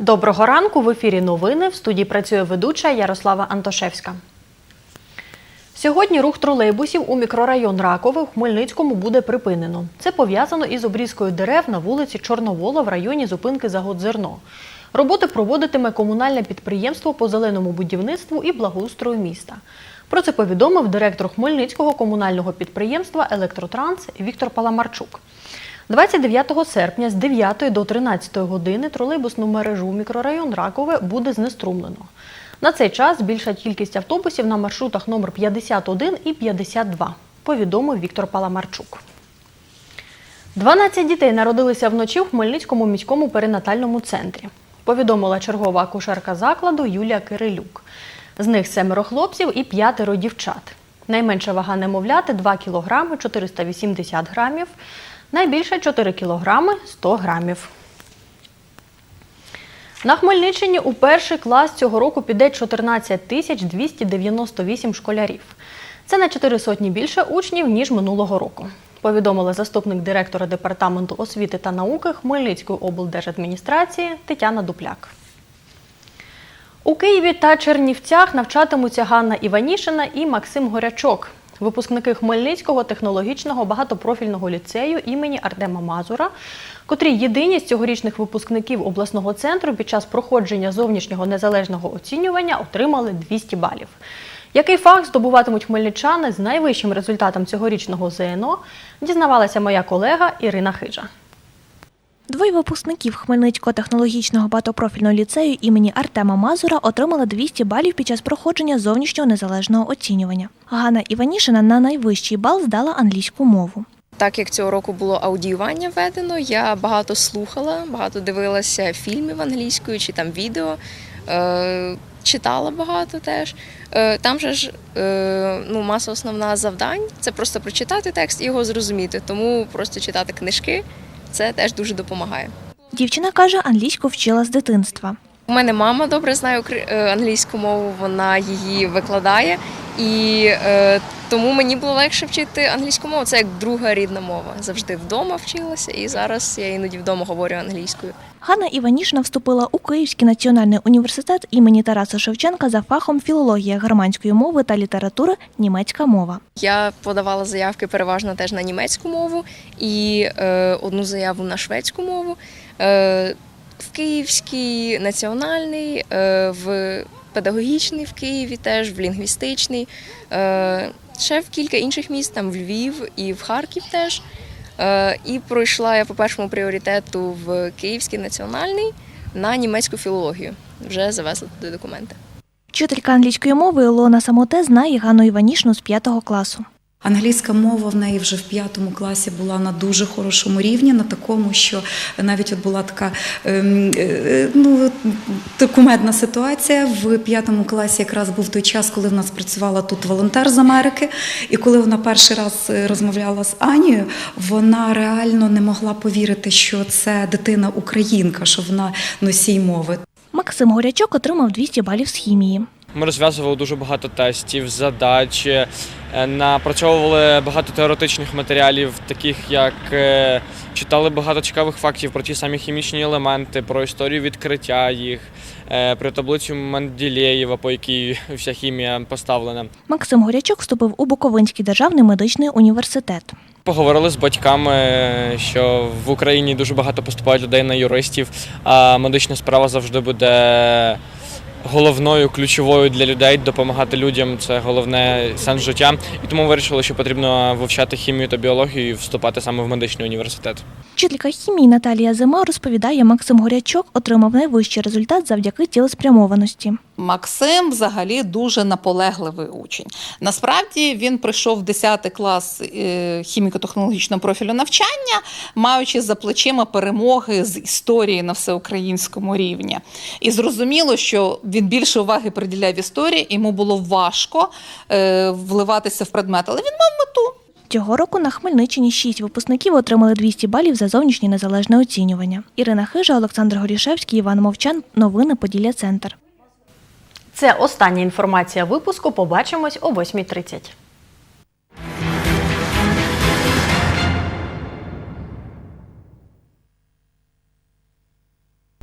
Доброго ранку. В ефірі новини. В студії працює ведуча Ярослава Антошевська. Сьогодні рух тролейбусів у мікрорайон Ракове в Хмельницькому буде припинено. Це пов'язано із обрізкою дерев на вулиці Чорновола в районі зупинки Загодзерно. Роботи проводитиме комунальне підприємство по зеленому будівництву і благоустрою міста. Про це повідомив директор Хмельницького комунального підприємства Електротранс Віктор Паламарчук. 29 серпня з 9 до 13 години тролейбусну мережу мікрорайон Ракове буде знеструмлено. На цей час збільша кількість автобусів на маршрутах номер 51 і 52, повідомив Віктор Паламарчук. 12 дітей народилися вночі в Хмельницькому міському перинатальному центрі, повідомила чергова акушерка закладу Юлія Кирилюк. З них семеро хлопців і п'ятеро дівчат. Найменша вага немовляти 2 кг 480 грамів, найбільша 4 кг 100 грамів. На Хмельниччині у перший клас цього року піде 14 тисяч 298 школярів. Це на 4 сотні більше учнів, ніж минулого року. Повідомила заступник директора департаменту освіти та науки Хмельницької облдержадміністрації Тетяна Дупляк. У Києві та Чернівцях навчатимуться Ганна Іванішина і Максим Горячок, випускники Хмельницького технологічного багатопрофільного ліцею імені Артема Мазура, котрі єдині з цьогорічних випускників обласного центру під час проходження зовнішнього незалежного оцінювання отримали 200 балів. Який фах здобуватимуть хмельничани з найвищим результатом цьогорічного ЗНО, дізнавалася моя колега Ірина Хижа. Двоє випускників Хмельницького технологічного багатопрофільного ліцею імені Артема Мазура отримали 200 балів під час проходження зовнішнього незалежного оцінювання. Ганна Іванішина на найвищий бал здала англійську мову. Так як цього року було аудіювання введено, я багато слухала, багато дивилася фільмів англійською чи там відео, е, читала багато теж. Е, там же ж е, ну, маса основна завдань це просто прочитати текст і його зрозуміти. Тому просто читати книжки це теж дуже допомагає. Дівчина каже, англійську вчила з дитинства. У мене мама добре знає е, англійську мову, вона її викладає, і е, тому мені було легше вчити англійську мову. Це як друга рідна мова. Завжди вдома вчилася, і зараз я іноді вдома говорю англійською. Ганна Іванішина вступила у Київський національний університет імені Тараса Шевченка за фахом філологія германської мови та літератури німецька мова. Я подавала заявки переважно теж на німецьку мову і е, одну заяву на шведську мову. Е, Київський національний, е, в педагогічний в Києві, теж в лінгвістичний. Е, ще в кілька інших міст, там в Львів і в Харків теж. Е, і пройшла я по першому пріоритету в Київський національний на німецьку філологію. Вже завезла туди документи. Вчителька англійської мови Ілона Самоте знає Ганну Іванішину з п'ятого класу. Англійська мова в неї вже в п'ятому класі була на дуже хорошому рівні, на такому, що навіть от була така ем, е, ну, кумедна ситуація. В п'ятому класі якраз був той час, коли в нас працювала тут волонтер з Америки. І коли вона перший раз е, розмовляла з Анією, вона реально не могла повірити, що це дитина українка, що вона носій мови. Максим Горячок отримав 200 балів з хімії. Ми розв'язували дуже багато тестів, задач, е, напрацьовували багато теоретичних матеріалів, таких як е, читали багато цікавих фактів про ті самі хімічні елементи, про історію відкриття їх, е, про таблицю Менделєєва, по якій вся хімія поставлена. Максим Горячок вступив у Буковинський державний медичний університет. Поговорили з батьками, що в Україні дуже багато поступають людей на юристів, а медична справа завжди буде головною, ключовою для людей, допомагати людям це головне сенс життя. І тому вирішили, що потрібно вивчати хімію та біологію і вступати саме в медичний університет. Вчителька хімії Наталія Зима розповідає, Максим Горячок отримав найвищий результат завдяки цілеспрямованості. Максим взагалі дуже наполегливий учень. Насправді він прийшов в 10 клас е, хіміко-технологічного профілю навчання, маючи за плечима перемоги з історії на всеукраїнському рівні. І зрозуміло, що він більше уваги приділяв історії, йому було важко е, вливатися в предмет, але він мав мету. Цього року на Хмельниччині шість випускників отримали 200 балів за зовнішнє незалежне оцінювання. Ірина Хижа, Олександр Горішевський, Іван Мовчан. Новини Поділля Центр. Це остання інформація випуску. Побачимось о 8.30.